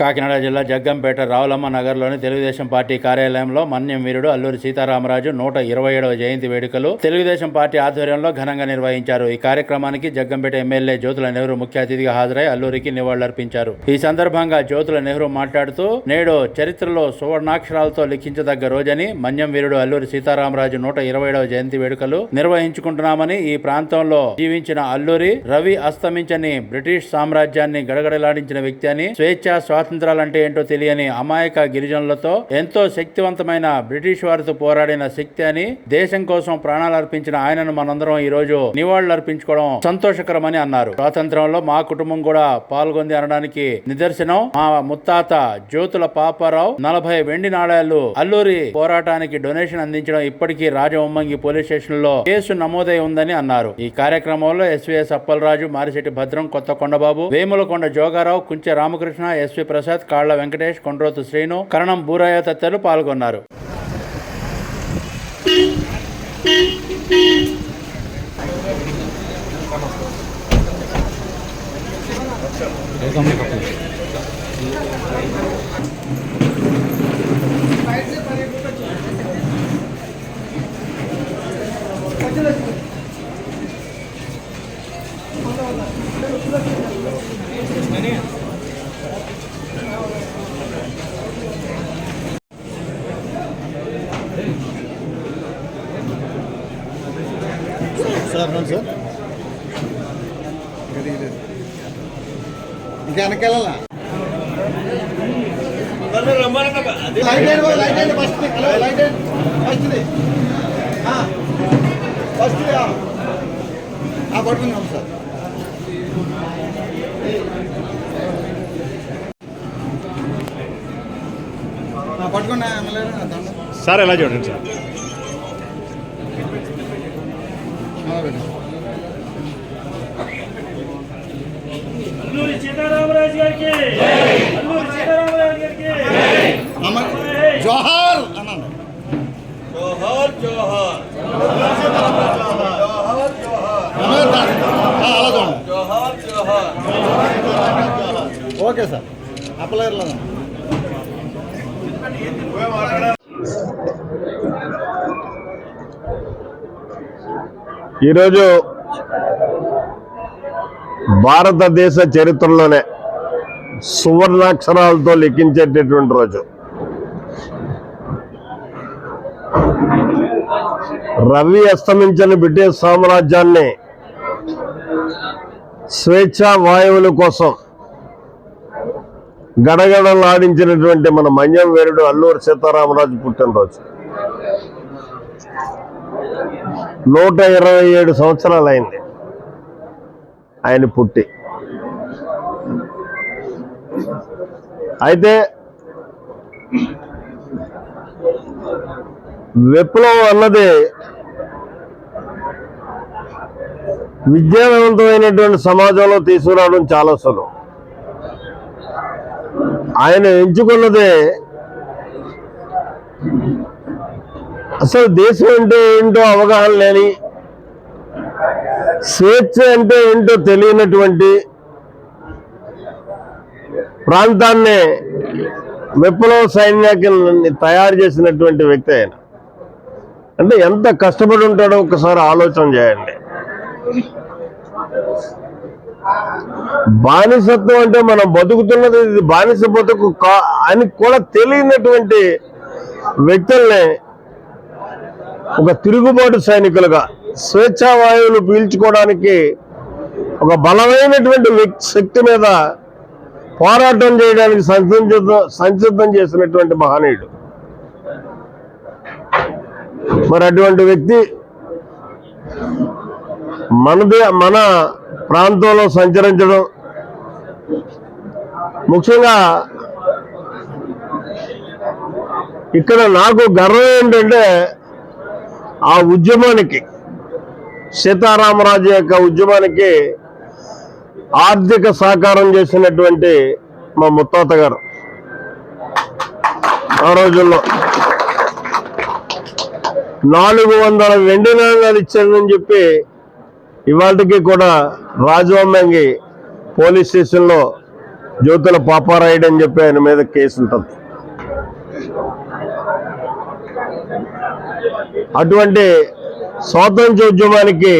కాకినాడ జిల్లా జగ్గంపేట రావులమ్మ నగర్లోని తెలుగుదేశం పార్టీ కార్యాలయంలో మన్యం వీరుడు అల్లూరి సీతారామరాజు నూట ఇరవై ఏడవ జయంతి వేడుకలు తెలుగుదేశం పార్టీ ఆధ్వర్యంలో ఘనంగా నిర్వహించారు. ఈ కార్యక్రమానికి జగ్గంపేట ఎమ్మెల్యే జ్యోతుల నెహ్రూ ముఖ్య అతిథిగా హాజరై అల్లూరికి నివాళులర్పించారు. ఈ సందర్భంగా జ్యోతుల నెహ్రూ మాట్లాడుతూ నేడు చరిత్రలో సువర్ణాక్షరాలతో లిఖించదగ్గ రోజని మన్యం వీరుడు అల్లూరి సీతారామరాజు నూట ఇరవై ఏడవ జయంతి వేడుకలు నిర్వహించుకుంటున్నామని ఈ ప్రాంతంలో జీవించిన అల్లూరి రవి అస్తమించని బ్రిటిష్ సామ్రాజ్యాన్ని గడగడలాడించిన వ్యక్తి అని స్వేచ్ఛ స్వాతంత్రాలంటే ఏంటో తెలియని అమాయక గిరిజనులతో ఎంతో శక్తివంతమైన బ్రిటిష్ వారితో పోరాడిన శక్తి అని దేశం కోసం ప్రాణాలు అర్పించిన ఆయనను మనందరం ఈ రోజు నివాళులు అర్పించుకోవడం సంతోషకరమని అన్నారు. స్వాతంత్రంలో మా కుటుంబం కూడా పాల్గొంది అనడానికి నిదర్శనం. మా ముత్తాత జ్యోతుల పాపారావు నలభై వెండి నాణేలు అల్లూరి పోరాటానికి డొనేషన్ అందించడం ఇప్పటికీ రాజవొమ్మంగి పోలీస్ స్టేషన్లో కేసు నమోదై ఉందని అన్నారు. ఈ కార్యక్రమంలో S V S Appalaraju Marisetti Bhadram Kotha Kondababu Vemulakonda Jogarao Kunche Ramakrishna S V Prasad Kalla Venkatesh Kondrothu Srinu కరణం బూరయ్య తదితరులు పాల్గొన్నారు. సార్ రండి సార్? ఇంకా వెనకెళ్ళాలా లైట్ అండి లైట్ ఫస్ట్ హలో లైట్ ఫస్ట్ది ఫస్ట్ది ఆ. సార్. పట్టుకున్నా ఎమ్మెల్యే దండ. సార్ ఎలా చూడండి సార్? జోహార్ అన్నాను జోహార్. జోహార్ అలా చూడండి. Okay sir. అప్పలేరులో ఈరోజు భారతదేశ చరిత్రలోనే సువర్ణాక్షరాలతో లిఖించేటటువంటి రోజు. రవి అస్తమించని బ్రిటిష్ సామ్రాజ్యాన్ని స్వేచ్ఛా వాయువుల కోసం గడగడలాడించినటువంటి మన మన్యం వేరుడు అల్లూరు సీతారామరాజు పుట్టినరోజు. నూట ఇరవై ఏడు సంవత్సరాలు అయింది ఆయన పుట్టి. అయితే విప్లవం అన్నది విద్యావంతమైనటువంటి సమాజంలో తీసుకురావడం చాలా సులువు ఆయన ఎంచుకున్నదే అసలు దేశం అంటే ఏంటో అవగాహన లేని స్వేచ్ఛ అంటే ఏంటో తెలియనటువంటి ప్రాంతాన్ని విప్లవ సైన్యాన్ని తయారు చేసినటువంటి వ్యక్తి ఆయన. అంటే ఎంత కష్టపడి ఉంటాడో ఒకసారి ఆలోచన చేయండి. బానిసత్వం అంటే మనం బతుకుతున్నది ఇది బానిస బతుకు కా అని కూడా తెలియనటువంటి వ్యక్తుల్ని ఒక తిరుగుబాటు సైనికులుగా స్వేచ్ఛా వాయువులు పీల్చుకోవడానికి ఒక బలమైనటువంటి శక్తి మీద పోరాటం చేయడానికి సంసిద్ధ సంసిద్ధం చేసినటువంటి మహనీయుడు. మరి అటువంటి వ్యక్తి మనదే మన ప్రాంతంలో సంచరించడం ముఖ్యంగా ఇక్కడ నాకు గర్వం ఏంటంటే ఆ ఉద్యమానికి సీతారామరాజు యొక్క ఉద్యమానికి ఆర్థిక సహకారం చేసినటువంటి మా ముత్తాత గారు ఆ రోజుల్లో నాలుగు వందల వెండి నాణాలు ఇచ్చాడని చెప్పి ఇవాళకి కూడా రాజవమ్మంగి పోలీస్ స్టేషన్లో జ్యోతుల పాపారాయుడు అని చెప్పి ఆయన మీద కేసు ఉంటుంది. అటువంటి స్వాతంత్ర ఉద్యమానికి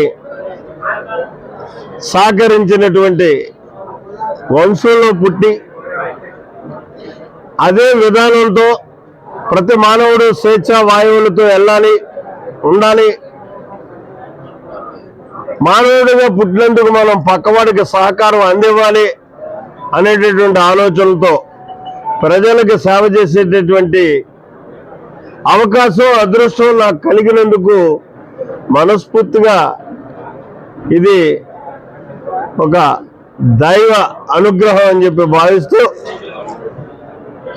సహకరించినటువంటి వంశంలో పుట్టి అదే విధానంతో ప్రతి మానవుడు స్వేచ్ఛా వాయువులతో వెళ్ళాలి ఉండాలి. మానవుడిగా పుట్టినందుకు మనం పక్కవాడికి సహకారం అందివ్వాలి అనేటటువంటి ఆలోచనలతో ప్రజలకు సేవ చేసేటటువంటి అవకాశం అదృష్టం నాకు కలిగినందుకు మనస్ఫూర్తిగా ఇది ఒక దైవ అనుగ్రహం అని చెప్పి భావిస్తూ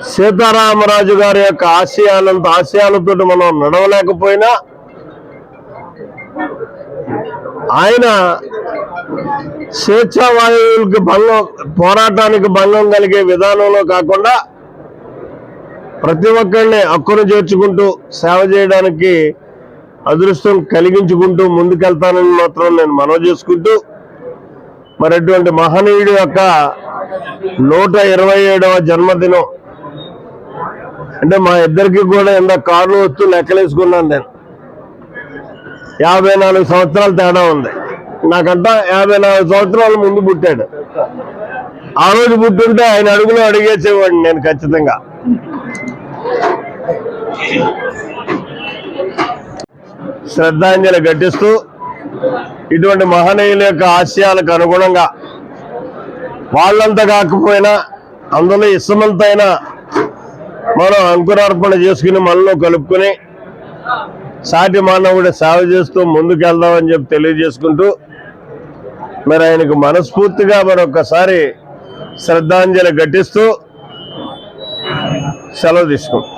సీతారామరాజు గారి యొక్క ఆశయాలంత ఆశయాలతో మనం నడవలేకపోయినా ఆయన స్వేచ్ఛావాయువులకి భంగం పోరాటానికి భంగం కలిగే విధానంలో కాకుండా ప్రతి ఒక్కరిని అక్కును చేర్చుకుంటూ సేవ చేయడానికి అదృష్టం కలిగించుకుంటూ ముందుకెళ్తానని మాత్రం నేను మనవి చేసుకుంటూ మరి అటువంటి మహనీయుడి యొక్క నూట ఇరవై ఏడవ జన్మదినం. అంటే మా ఇద్దరికి కూడా ఎంత కార్లు వస్తూ లెక్కలేసుకున్నాను నేను. యాభై నాలుగు సంవత్సరాలు తేడా ఉంది. నాకంట యాభై నాలుగు సంవత్సరాల ముందు పుట్టాడు. ఆ రోజు పుట్టుంటే ఆయన అడుగులో అడిగేసేవాడిని నేను ఖచ్చితంగా. శ్రద్ధాంజలి ఘటిస్తూ ఇటువంటి మహనీయుల యొక్క ఆశయాలకు అనుగుణంగా వాళ్ళంతా కాకపోయినా అందులో ఇష్టమంతైనా మనం అంకురార్పణ చేసుకుని మనలో కలుపుకొని సాటి మానవుడి సేవ చేస్తూ ముందుకెళ్దామని చెప్పి తెలియజేసుకుంటూ మరి ఆయనకు మనస్ఫూర్తిగా మరొకసారి శ్రద్ధాంజలి ఘటిస్తూ సెలవు తీసుకుంటాం